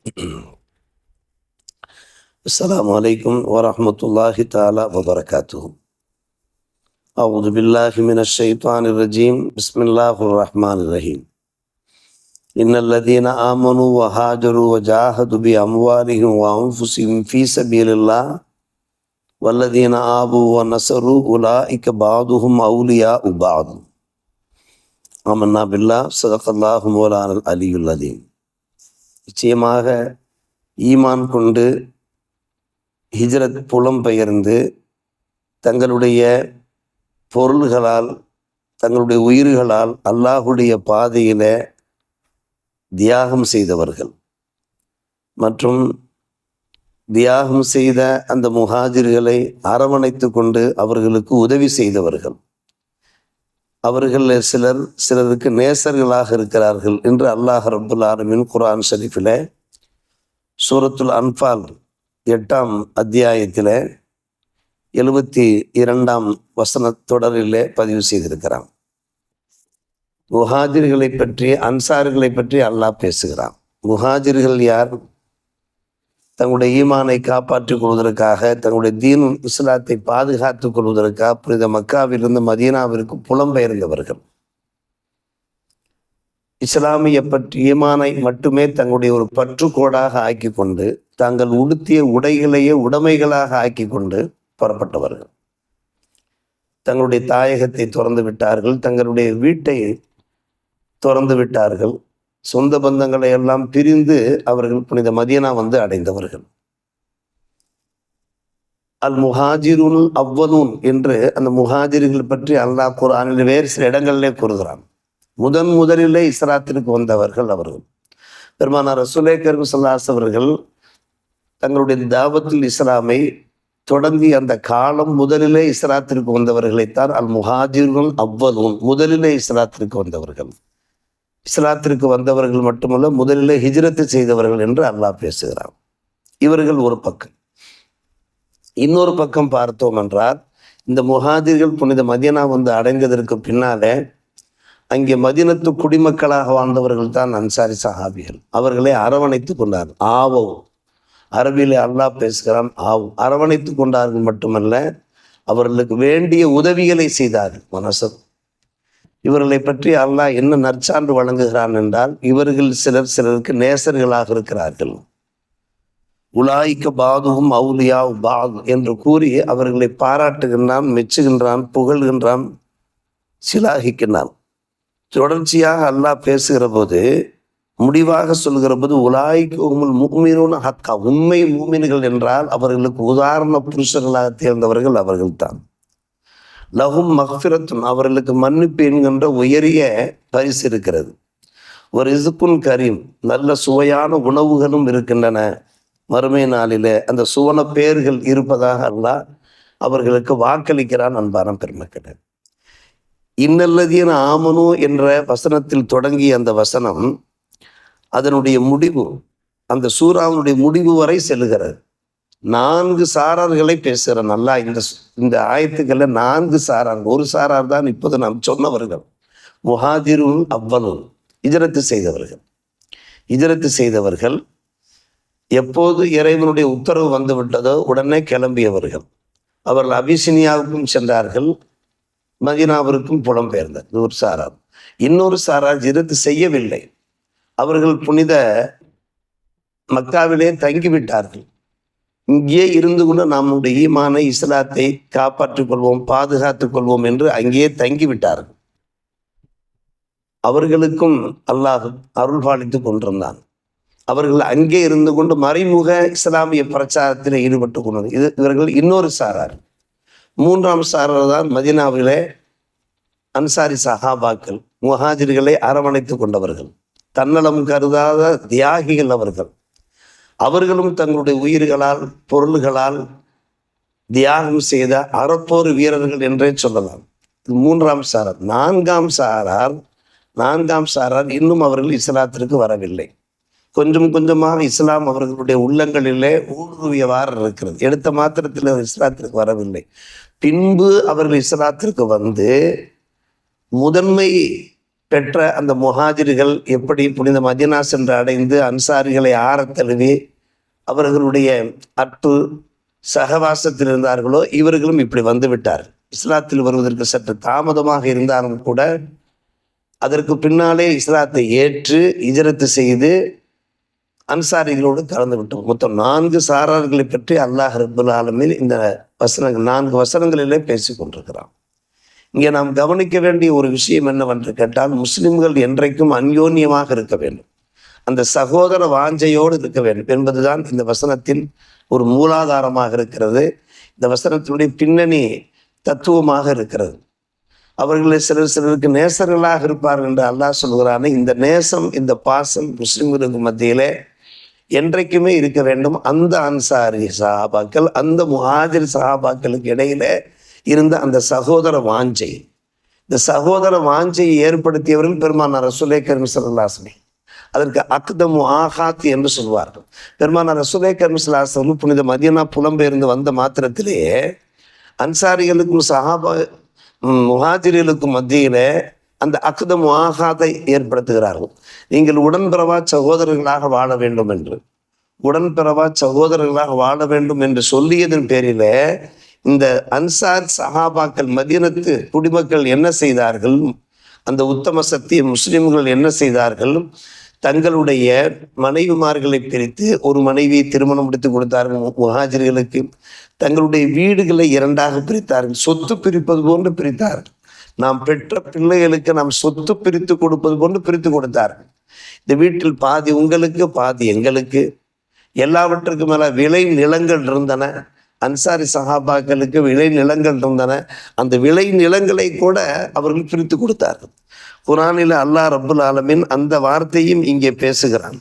السلام عليكم ورحمة الله تعالى وبركاته. أعوذ بالله من الشيطان الرجيم. بسم الله الرحمن الرحيم. إن الذين آمنوا وهاجروا وجاهدوا بأموالهم وأنفسهم في سبيل الله والذين آبوا ونصروا أولئك بعضهم أولياء بعض. آمنا بالله. صدق الله مولانا العلي العظيم. நிச்சயமாக ஈமான் கொண்டு ஹிஜ்ரத் புலம்பெயர்ந்து தங்களுடைய பொருள்களால் தங்களுடைய உயிர்களால் அல்லாஹுடைய பாதையில் தியாகம் செய்தவர்கள். மற்றும் தியாகம் செய்த அந்த முஹாஜிர்களை அரவணைத்து கொண்டு அவர்களுக்கு உதவி செய்தவர்கள். அவர்களில் சிலர் சிலருக்கு நேசர்களாக இருக்கிறார்கள் என்று அல்லாஹ் ரபுல் ஆலமின் குரான் ஷரீஃபில் சூரத்துல் அன்பால் எட்டாம் அத்தியாயத்தில் எழுபத்தி இரண்டாம் வசன தொடரிலே பதிவு செய்திருக்கிறான். முஹாஜிர்களை பற்றி அன்சார்களை பற்றி அல்லாஹ் பேசுகிறான். முஹாஜிர்கள் யார்? தங்களுடைய ஈமானை காப்பாற்றிக் கொள்வதற்காக தங்களுடைய தீன் இஸ்லாத்தை பாதுகாத்துக் கொள்வதற்காக புனித மக்காவிலிருந்து மதீனாவிற்கு புலம்பெயர்ந்தவர்கள். இஸ்லாமிய பற்றி ஈமானை மட்டுமே தங்களுடைய ஒரு பற்றுக்கோடாக ஆக்கி கொண்டு தாங்கள் உடுத்திய உடைகளையே உடைமைகளாக ஆக்கி கொண்டு புறப்பட்டவர்கள். தங்களுடைய தாயகத்தை திறந்து விட்டார்கள் தங்களுடைய வீட்டை திறந்து விட்டார்கள். சொந்த பந்தங்களை எல்லாம் பிரிந்து அவர்கள் புனித மதியனா வந்து அடைந்தவர்கள். அல் முஹாஜிருன் அவ்வலூன் என்று அந்த முஹாஜிர்கள் பற்றி அல்லாஹ் குரானில் வேறு சில இடங்களிலே கூறுகிறான். முதன் முதலிலே இஸ்லாத்திற்கு வந்தவர்கள் அவர்கள். பெருமானார் ரசுலேக்கர் சல்லாஸ் அவர்கள் தங்களுடைய தாவத்தில் இஸ்லாமை தொடங்கி அந்த காலம் முதலிலே இஸ்ராத்திற்கு வந்தவர்களைத்தான் அல் முஹாஜிர்கள் அவ்வலூன் முதலிலே இஸ்லாத்திற்கு வந்தவர்கள். இஸ்லாத்திற்கு வந்தவர்கள் மட்டுமல்ல முதலில் ஹிஜ்ரத்து செய்தவர்கள் என்று அல்லாஹ் பேசுகிறான். இவர்கள் ஒரு பக்கம். இன்னொரு பக்கம் பார்த்தோம் என்றால் இந்த முஹாதிர்கள் புனித மதியனா வந்து அடைந்ததற்கு பின்னாலே அங்கே மதினத்து குடிமக்களாக வாழ்ந்தவர்கள் தான் அன்சாரி சஹாபிகள். அவர்களை அரவணைத்து கொண்டார் ஆவோ. அரபியிலே அல்லாஹ் பேசுகிறான் ஆவ். அரவணைத்து கொண்டார்கள் மட்டுமல்ல அவர்களுக்கு வேண்டிய உதவிகளை செய்தார்கள். மனசு இவர்களை பற்றி அல்லாஹ் என்ன நற்சான்று வழங்குகிறான் என்றால் இவர்கள் சிலர் சிலருக்கு நேசர்களாக இருக்கிறார்கள். உலாய்க்க பாதுகும் அவுலியா பாகு என்று கூறி அவர்களை பாராட்டுகின்றான் மெச்சுகின்றான் புகழ்கின்றான் சிலாகிக்கின்றான். தொடர்ச்சியாக அல்லாஹ் பேசுகிற போது முடிவாக சொல்கிற போது உலாய்க்கு உங்கள் ஹக்கா உண்மை மூமின்கள் என்றால் அவர்களுக்கு உதாரண புருஷர்களாக தேர்ந்தவர்கள் அவர்கள்தான். லகும் மஹ்ஃபிரத்தும் அவர்களுக்கு மன்னிப்பு என்கின்ற உயரிய பரிசு இருக்கிறது. ஒரு இசுக்குன் கரீம் நல்ல சுவையான உணவுகளும் இருக்கின்றன. மறுமை நாளில் அந்த சுவன பேர்கள் இருப்பதாக அல்லாஹ் அவர்களுக்கு வாக்களிக்கிறான் அன்பான பெருமக்கள். இன்னல்லதியன் ஆமனு என்ற வசனத்தில் தொடங்கிய அந்த வசனம் அதனுடைய முடிவு அந்த சூறாவினுடைய முடிவு வரை செல்லுகிறது. நான்கு சாரார்களை பேசுகிற நல்லா இந்த இந்த ஆயத்துக்களை நான்கு சாரார். ஒரு சாரார் தான் இப்போது நாம் சொன்னவர்கள். முஹாதிரும் அவ்வனும் இஜரத்து செய்தவர்கள். இஜரத்து செய்தவர்கள் எப்போது இறைவனுடைய உத்தரவு வந்து விட்டதோ உடனே கிளம்பியவர்கள். அவர்கள் அபிசினியாவுக்கும் சென்றார்கள். மதினாவிற்கும் புலம்பெயர்ந்தார். இது ஒரு சாரார். இன்னொரு சாரார் ஜிரத்து செய்யவில்லை. அவர்கள் புனித மக்காவிலே தங்கிவிட்டார்கள். இங்கே இருந்து கொண்டு நம்முடைய ஈமானை இஸ்லாத்தை காப்பாற்றிக் கொள்வோம் பாதுகாத்துக் கொள்வோம் என்று அங்கேயே தங்கிவிட்டார்கள். அவர்களுக்கும் அல்லாஹ் அருள் பாலித்து கொண்டிருந்தான். அவர்கள் அங்கே இருந்து கொண்டு மறைமுக இஸ்லாமிய பிரச்சாரத்தில் ஈடுபட்டு கொண்டது. இது இவர்கள் இன்னொரு சாரார். மூன்றாம் சாரார் தான் மதினாவிலே அன்சாரி சஹாபாக்கள் முஹாஜிர்களை அரவணைத்து கொண்டவர்கள். தன்னலம் கருதாத தியாகிகள் அவர்கள். அவர்களும் தங்களுடைய உயிர்களால் பொருள்களால் தியாகம் செய்த அறப்போர் வீரர்கள் என்றே சொல்லலாம். மூன்றாம் சாரார். நான்காம் சாரார் நான்காம் சாரார் இன்னும் அவர்கள் இஸ்லாத்திற்கு வரவில்லை. கொஞ்சம் கொஞ்சமாக இஸ்லாம் அவர்களுடைய உள்ளங்களிலே ஊடுருவியவாறு இருக்கிறது. எடுத்த மாத்திரத்தில் இஸ்லாத்திற்கு வரவில்லை. பின்பு அவர்கள் இஸ்லாத்திற்கு வந்து முதன்மை பெற்ற அந்த முஹாஜிர்கள் எப்படி புனித மதினா சென்று அடைந்து அன்சாரிகளை ஆற தழுவி அவர்களுடைய அற்பு சகவாசத்தில் இருந்தார்களோ இவர்களும் இப்படி வந்துவிட்டார் இஸ்லாத்தில் வருவதற்கு சற்று தாமதமாக இருந்தாலும் கூட அதற்கு பின்னாலே இஸ்லாத்தை ஏற்று இஜரத்து செய்து அன்சாரிகளோடு கலந்து விட்டோம் மொத்தம் நான்கு சாரார்களை பற்றி அல்லாஹ் ரபுல் ஆலமில் இந்த வசனங்கள் நான்கு வசனங்களிலே பேசி கொண்டிருக்கிறான். இங்கே நாம் கவனிக்க வேண்டிய ஒரு விஷயம் என்னவென்று கேட்டால் முஸ்லிம்கள் என்றைக்கும் அந்யோன்யமாக இருக்க வேண்டும். அந்த சகோதர வாஞ்சையோடு இருக்க வேண்டும் என்பதுதான் இந்த வசனத்தின் ஒரு மூலாதாரமாக இருக்கிறது. இந்த வசனத்தினுடைய பின்னணி தத்துவமாக இருக்கிறது. அவர்களில் சிலர் சிலருக்கு நேசர்களாக இருப்பார்கள் என்று அல்லாஹ் சொல்கிறானே இந்த நேசம் இந்த பாசம் முஸ்லிம்களுக்கு மத்தியிலே என்றைக்குமே இருக்க வேண்டும். அந்த அன்சாரி சஹாபாக்கள் அந்த முஹாஜிர் சஹாபாக்களுக்கு இடையில இருந்த அந்த சகோதர வாஞ்சை. இந்த சகோதர வாஞ்சையை ஏற்படுத்தியவர்கள் பெருமானார் அரசுலே கரீம் சல்லாஸ்மி அதற்கு அக்தமு ஆஹாத் என்று சொல்வார்கள். பெருமானார் ரசூலே கரீம் புனித மதியனா புலம்பெயர்ந்து வந்த மாத்திரத்திலேயே அன்சாரிகளுக்கும் சஹாபா ம், முஹாஜிர்களுக்கும் அந்த அக்தம் முஆகாத்தை ஏற்படுத்துகிறார்கள். நீங்கள் உடன்பிறவா சகோதரர்களாக வாழ வேண்டும் என்று. உடன்பிறவா சகோதரர்களாக வாழ வேண்டும் என்று சொல்லியதன் பேரில இந்த அன்சார் சஹாபாக்கள் மதியனத்து குடிமக்கள் என்ன செய்தார்கள்? அந்த உத்தம சத்திய முஸ்லிம்கள் என்ன செய்தார்கள்? தங்களுடைய மனைவிமார்களை பிரித்து ஒரு மனைவியை திருமணம் முடித்து கொடுத்தார்கள் முஹாஜிர்களுக்கு தங்களுடைய வீடுகளை இரண்டாக பிரித்தார்கள் சொத்து பிரிப்பது போன்று பிரித்தார்கள் நாம் பெற்ற பிள்ளைகளுக்கு நாம் சொத்து பிரித்து கொடுப்பது போன்று பிரித்து கொடுத்தார்கள் இந்த வீட்டில் பாதி உங்களுக்கு பாதி எங்களுக்கு. எல்லாவற்றுக்கும் மேல விளை நிலங்கள் இருந்தன. அன்சாரி சஹாபாக்களுக்கு விளை நிலங்கள் இருந்தன. அந்த விளை நிலங்களை கூட அவர்கள் பிரித்து கொடுத்தார்கள். குரானில் அல்லாஹ் ரபுல் ஆலமின் அந்த வார்த்தையும் இங்கே பேசுகிறான்.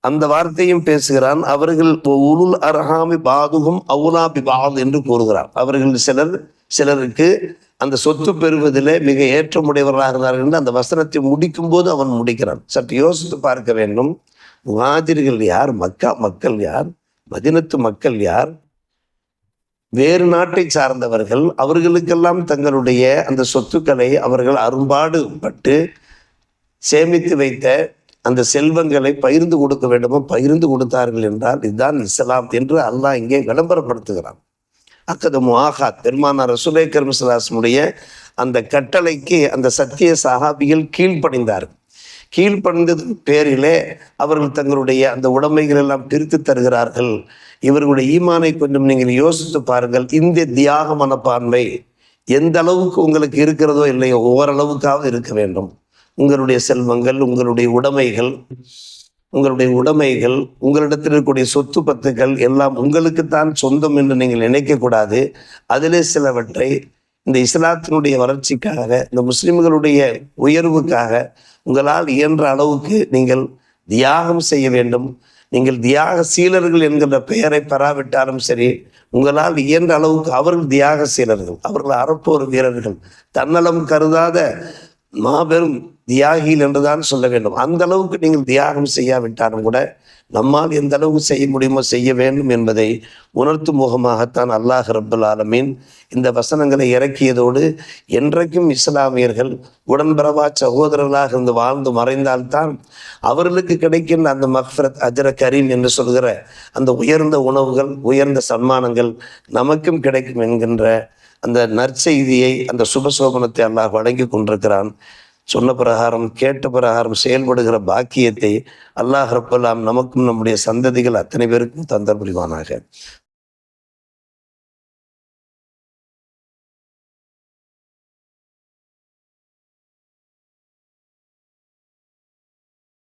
அந்த வார்த்தையும் பேசுகிறான். அவர்கள் உருள் அர்ஹாமி பாதுகும் அவுலா பிபாத் என்று கூறுகிறார். அவர்கள் சிலர் சிலருக்கு அந்த சொத்து பெறுவதிலே மிக ஏற்றமுடையவர்களாக இருந்தார்கள் என்று அந்த வசனத்தை முடிக்கும் போது அவன் முடிக்கிறான். சற்று யோசித்து பார்க்க வேண்டும். முஹாஜிர்கள் யார்? மக்கா மக்கள் யார்? மதினத்து மக்கள் யார்? வேறு நாட்டை சார்ந்தவர்கள் அவர்களுக்கெல்லாம் தங்களுடைய அந்த சொத்துக்களை அவர்கள் அரும்பாடு பட்டு சேமித்து வைத்த அந்த செல்வங்களை பகிர்ந்து கொடுக்க வேண்டுமோ பகிர்ந்து கொடுத்தார்கள் என்றால் இதுதான் இஸ்லாம் என்று அல்லாஹ் இங்கே விளம்பரப்படுத்துகிறான். அக்கது முஆகாத் பெருமானார் ரசுலே கர்மசலாசனுடைய அந்த கட்டளைக்கு அந்த சத்திய சகாபிகள் கீழ்ப்படைந்தார்கள். கீழ்ப்படிந்ததன் பேரிலே அவர்கள் தங்களுடைய அந்த உடைமைகள் எல்லாம் பிரித்து தருகிறார்கள். இவர்களுடைய ஈமானை கொஞ்சம் நீங்கள் யோசித்து பாருங்கள். இந்த தியாக மனப்பான்மை எந்த அளவுக்கு உங்களுக்கு இருக்கிறதோ இல்லையோ ஓரளவுக்காவது இருக்க வேண்டும். உங்களுடைய செல்வங்கள் உங்களுடைய உடைமைகள் உங்களுடைய உடைமைகள் உங்களிடத்தில் இருக்கக்கூடிய சொத்து பத்துக்கள் எல்லாம் உங்களுக்குத்தான் சொந்தம் என்று நீங்கள் நினைக்கக்கூடாது. அதிலே சிலவற்றை இந்த இஸ்லாத்தினுடைய வளர்ச்சிக்காக இந்த முஸ்லிம்களுடைய உயர்வுக்காக உங்களால் இயன்ற அளவுக்கு நீங்கள் தியாகம் செய்ய வேண்டும். நீங்கள் தியாக சீலர்கள் என்கிற பெயரை பெறாவிட்டாலும் சரி உங்களால் இயன்ற அளவுக்கு அவர்கள் தியாக சீலர்கள் அவர்கள் அறப்போர் வீரர்கள். தன்னலம் கருதாத மாபெரும் தியாகிகள் என்றுதான் சொல்ல வேண்டும். அந்த அளவுக்கு நீங்கள் தியாகம் செய்யாவிட்டாலும் கூட நம்மால் எந்த அளவுக்கு செய்ய முடியுமோ செய்ய வேண்டும் என்பதை உணர்த்தும் முகமாகத்தான் அல்லாஹ் ரபுல் ஆலமீன் இந்த வசனங்களை இறக்கியதோடு என்றைக்கும் இஸ்லாமியர்கள் உடன்பிறவா சகோதரர்களாக இருந்து வாழ்ந்து மறைந்தால்தான் அவர்களுக்கு கிடைக்கின்ற அந்த மக்ஃபரத் அஜர கரீம் என்று சொல்கிற அந்த உயர்ந்த உணவுகள் உயர்ந்த சன்மானங்கள் நமக்கும் கிடைக்கும் என்கின்ற அந்த நற்செய்தியை அந்த சுபசோபனத்தை அல்லாஹ் வழங்கி கொண்டிருக்கிறான். சொன்ன பிரகாரம் கேட்ட பிரகாரம் செயல்படுகிற பாக்கியத்தை அல்லாஹ் ரப்பல்லாம் நமக்கும் நம்முடைய சந்ததிகள் அத்தனை பேருக்கும் தந்தர் புரிவானாக